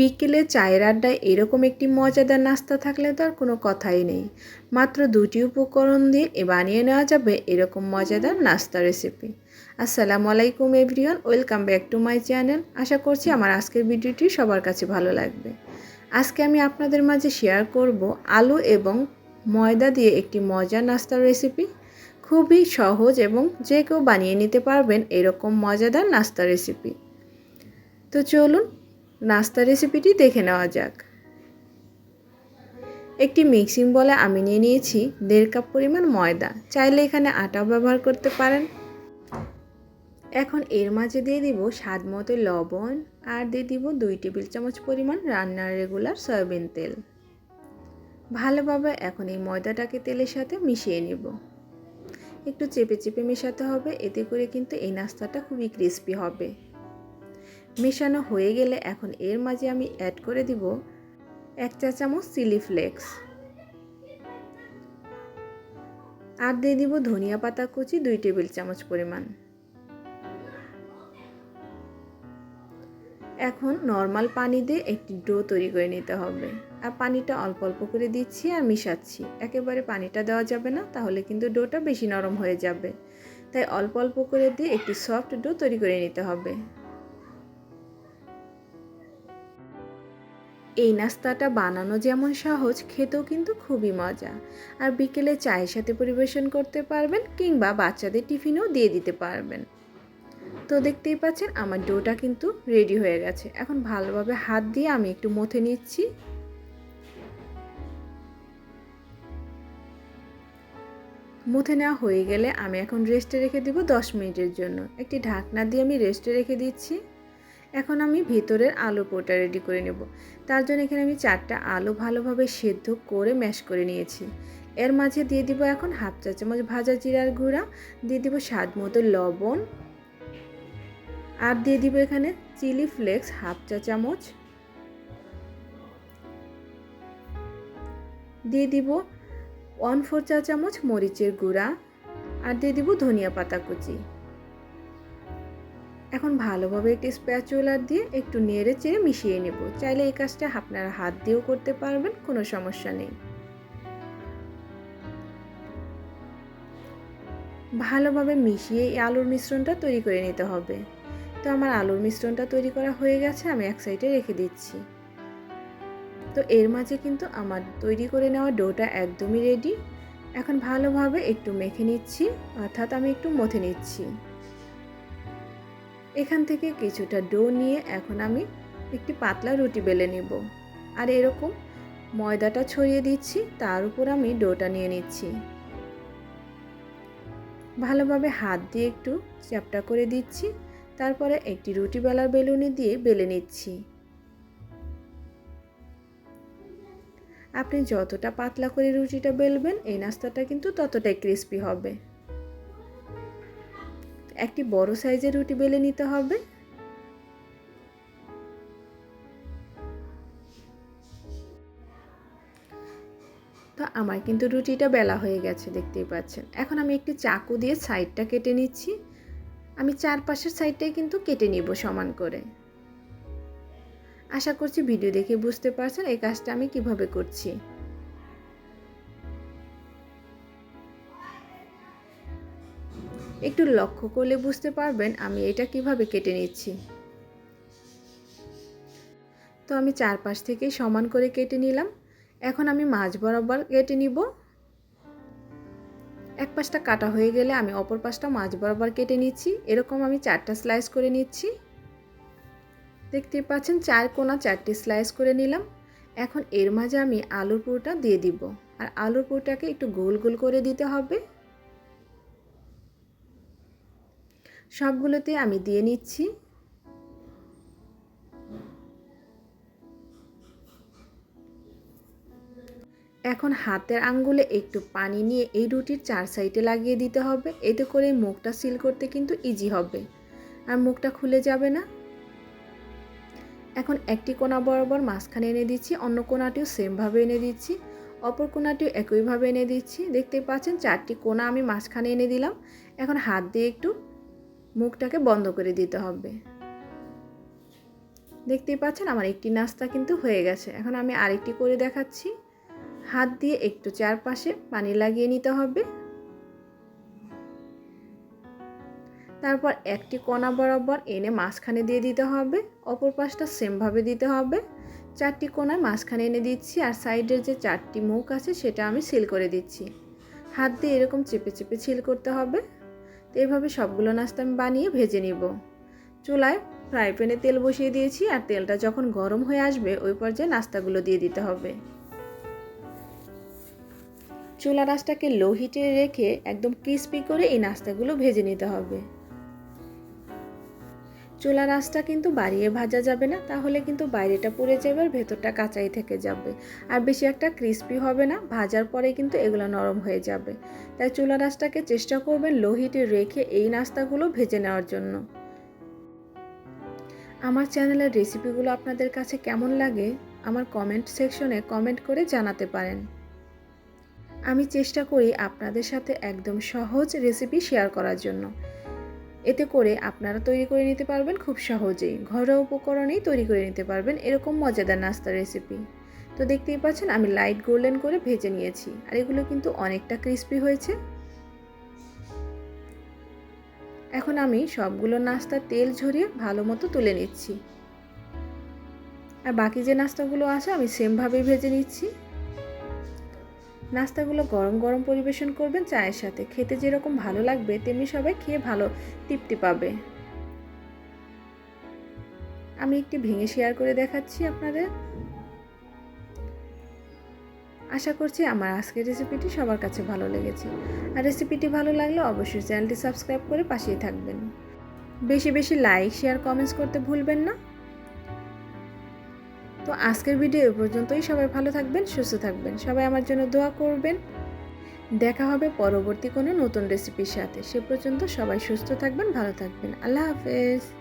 বিকেলে চায়ের আড্ডায় এরকম একটি মজাদার নাস্তা থাকলে তো আর কোনো কথাই নেই। মাত্র দুটি উপকরণ দিয়ে এ বানিয়ে নেওয়া যাবে এরকম মজাদার নাস্তা রেসিপি। আসসালামু আলাইকুম everyone, welcome back to my channel. আশা করছি আমার আজকের ভিডিওটি সবার কাছে ভালো লাগবে। আজকে আমি আপনাদের মাঝে শেয়ার করব আলু এবং ময়দা দিয়ে একটি মজার নাস্তার রেসিপি। খুবই সহজ এবং যে কেউ বানিয়ে নিতে পারবেন এরকম মজাদার নাস্তা রেসিপি। তো চলুন নাস্তা রেসিপিটি দেখে নেওয়া যাক। একটি মিক্সিং বলে আমি নিয়ে নিয়েছি দেড় কাপ পরিমাণ ময়দা। চাইলে এখানে আটাও ব্যবহার করতে পারেন। এখন এর মাঝে দিয়ে দিব স্বাদ মতো লবণ আর দিয়ে দিব দুই টেবিল চামচ পরিমাণ রান্নার রেগুলার সয়াবিন তেল। ভালোভাবে এখন এই ময়দাটাকে তেলের সাথে মিশিয়ে নিব। একটু চেপে চেপে মেশাতে হবে, এতে করে কিন্তু এই নাস্তাটা খুবই ক্রিস্পি হবে। মেশানো হয়ে গেলে এখন এর মাঝে আমি অ্যাড করে দিব এক চা চামচ চিলি ফ্লেক্স আর দিয়ে দিব ধনিয়া পাতা কুচি দুই টেবিল চামচ পরিমাণ। এখন নর্মাল পানি দিয়ে একটি ডো তৈরি করে নিতে হবে। আর পানিটা অল্প অল্প করে দিচ্ছি আর মিশাচ্ছি। একেবারে পানিটা দেওয়া যাবে না, তাহলে কিন্তু ডোটা বেশি নরম হয়ে যাবে। তাই অল্প অল্প করে দিয়ে একটি সফট ডো তৈরি করে নিতে হবে। এই নাস্তাটা বানানো যেমন সহজ, খেতেও কিন্তু খুবই মজা। আর বিকেলে চায়ের সাথে পরিবেশন করতে পারবেন কিংবা বাচ্চাদের টিফিনেও দিয়ে দিতে পারবেন। তো দেখতেই পাচ্ছেন আমার ডোটা কিন্তু রেডি হয়ে গেছে। এখন ভালোভাবে হাত দিয়ে আমি একটু মথে নিচ্ছি। মুথে নেওয়া হয়ে গেলে আমি এখন রেস্টে রেখে দিব দশ মিনিটের জন্য। একটি ঢাকনা দিয়ে আমি রেস্টে রেখে দিচ্ছি। এখন আমি ভেতরের আলু পোটা রেডি করে নেব। তার জন্য এখানে আমি চারটা আলু ভালোভাবে সেদ্ধ করে ম্যাশ করে নিয়েছি। এর মাঝে দিয়ে দিব এখন হাফ চা চামচ ভাজা জিরার গুঁড়া, দিয়ে দিব স্বাদ মতো লবণ আর দিয়ে দিব এখানে চিলি ফ্লেক্স হাফ চা চামচ। দিয়ে দিব ওয়ান ফোর চা চামচ মরিচের গুঁড়া আর দিয়ে দিব ধনিয়া পাতা কুচি। এখন ভালোভাবে একটি স্প্যাচুলার দিয়ে একটু নেড়ে চেড়ে মিশিয়ে নেব। চাইলে এই কাজটা আপনারা হাত দিয়েও করতে পারবেন, কোনো সমস্যা নেই। ভালোভাবে মিশিয়ে এই আলুর মিশ্রণটা তৈরি করে নিতে হবে। তো আমার আলুর মিশ্রণটা তৈরি করা হয়ে গেছে, আমি এক সাইডে রেখে দিচ্ছি। তো এর মাঝে কিন্তু আমার তৈরি করে নেওয়া ডোটা একদমই রেডি। এখন ভালোভাবে একটু মেখে নিচ্ছি, অর্থাৎ আমি একটু মথে নিচ্ছি। এখান থেকে কিছুটা ডো নিয়ে এখন আমি একটি পাতলা রুটি বেলে নিব। আর এরকম ময়দাটা ছড়িয়ে দিচ্ছি, তার উপর আমি ডোটা নিয়ে নিচ্ছি। ভালোভাবে হাত দিয়ে একটু চ্যাপটা করে দিচ্ছি, তারপরে একটি রুটি বেলার বেলুনি দিয়ে বেলে নিচ্ছি। আপনি যতটা পাতলা করে রুটিটা বেলবেন, এই নাস্তাটা কিন্তু ততটাই ক্রিস্পি হবে। একটি বড় সাইজের রুটি বেলে নিতে হবে। তো আমার কিন্তু রুটিটা বেলা হয়ে গেছে, দেখতেই পাচ্ছেন। এখন আমি একটি চাকু দিয়ে সাইডটা কেটে নিচ্ছি। আমি চারপাশের সাইডটাই কিন্তু কেটে নিব সমান করে। আশা করছি ভিডিও দেখে বুঝতে পারছেন এই কাজটা আমি কীভাবে করছি। একটু লক্ষ্য করলে বুঝতে পারবেন আমি এটা কীভাবে কেটে নিচ্ছি। তো আমি চারপাশ থেকে সমান করে কেটে নিলাম। এখন আমি মাছ বরাবর কেটে নিব। এক পাশটা কাটা হয়ে গেলে আমি অপর পাশটা মাছ বরাবর কেটে নিচ্ছি। এরকম আমি চারটা স্লাইস করে নিচ্ছি। দেখতে পাচ্ছেন চার কোনা চারটি স্লাইস করে নিলাম। এখন এর মাঝে আমি আলুর পুরোটা দিয়ে দিব। আর আলুর পুরোটাকে একটু গোল গোল করে দিতে হবে। সবগুলোতে আমি দিয়ে নিচ্ছি। এখন হাতের আঙ্গুলে একটু পানি নিয়ে এই রুটির চার সাইডে লাগিয়ে দিতে হবে। এতে করে মুখটা সিল করতে কিন্তু ইজি হবে। আর মুখটা খুলে যাবে না। এখন একটি কোনা বরাবর মাঝখানে এনে দিচ্ছি, অন্য কোনাটিও সেমভাবে এনে দিচ্ছি, অপর কোনাটিও একইভাবে এনে দিচ্ছি। দেখতে পাচ্ছেন, চারটি কোনা আমি মাঝখানে এনে দিলাম। এখন হাত দিয়ে একটু মুখটাকে বন্ধ করে দিতে হবে। দেখতেই পাচ্ছেন আমার একটি নাস্তা কিন্তু হয়ে গেছে। এখন আমি আরেকটি করে দেখাচ্ছি। হাত দিয়ে একটু চারপাশে পানি লাগিয়ে নিতে হবে। তারপর একটি কোনা বরাবর এনে মাঝখানে দিয়ে দিতে হবে। অপর পাশটা সেমভাবে দিতে হবে। চারটি কোনায় মাঝখানে এনে দিচ্ছি আর সাইডের যে চারটি মুখ আছে সেটা আমি সিল করে দিচ্ছি। হাত দিয়ে এরকম চেপে চেপে সিল করতে হবে। তো এভাবে সবগুলো নাস্তা আমি বানিয়ে ভেজে নিব। চুলায় ফ্রাই প্যানে তেল বসিয়ে দিয়েছি আর তেলটা যখন গরম হয়ে আসবে, ওই পর্যায়ে নাস্তাগুলো দিয়ে দিতে হবে। চুলা নাস্তাকে লো হিটে রেখে একদম ক্রিস্পি করে এই নাস্তাগুলো ভেজে নিতে হবে। চুলা রাসটা কিন্তু বাড়িয়ে ভাজা যাবে না, তাহলে কিন্তু বাইরেটা পুড়ে যাবে আর ভেতরটা কাঁচাই থেকে যাবে। আর বেশি একটা ক্রিস্পি হবে না, ভাজার পরে কিন্তু এগুলো নরম হয়ে যাবে। তাই চুলা রাসটাকে চেষ্টা করবেন লো হিটে রেখে এই নাস্তাগুলো ভেজে নেওয়ার জন্য। আমার চ্যানেলের রেসিপিগুলো আপনাদের কাছে কেমন লাগে, আমার কমেন্ট সেকশনে কমেন্ট করে জানাতে পারেন। আমি চেষ্টা করি আপনাদের সাথে একদম সহজ রেসিপি শেয়ার করার জন্য। এতে করে আপনারা তৈরি করে নিতে পারবেন খুব সহজেই। ঘরোয়া উপকরণেই তৈরি করে নিতে পারবেন এরকম মজাদার নাস্তা রেসিপি তো দেখতেই পাচ্ছেন আমি লাইট গোল্ডেন করে ভেজে নিয়েছি। আর এগুলো কিন্তু অনেকটা ক্রিস্পি হয়েছে। এখন আমি সবগুলো নাস্তার তেল ঝরিয়ে ভালো মতো তুলে নিচ্ছি। আর বাকি যে নাস্তাগুলো আছে আমি সেমভাবেই ভেজে নিচ্ছি। নাস্তাগুলো গরম গরম পরিবেশন করবেন চায়ের সাথে। খেতে যেরকম ভালো লাগবে, তেমনি সবাই খেয়ে ভালো তৃপ্তি পাবে। আমি একটি ভেঙে শেয়ার করে দেখাচ্ছি আপনাদের। আশা করছি আমার আজকের রেসিপিটি সবার কাছে ভালো লেগেছে। আর রেসিপিটি ভালো লাগলে অবশ্যই চ্যানেলটি সাবস্ক্রাইব করে পাশেই থাকবেন। বেশি বেশি লাইক, শেয়ার, কমেন্টস করতে ভুলবেন না। তো আজকের ভিডিও এ পর্যন্তই। সবাই ভালো থাকবেন, সুস্থ থাকবেন। সবাই আমার জন্য দোয়া করবেন। দেখা হবে পরবর্তী কোনো নতুন রেসিপির সাথে। সে পর্যন্ত সবাই সুস্থ থাকবেন, ভালো থাকবেন। আল্লাহ হাফেজ।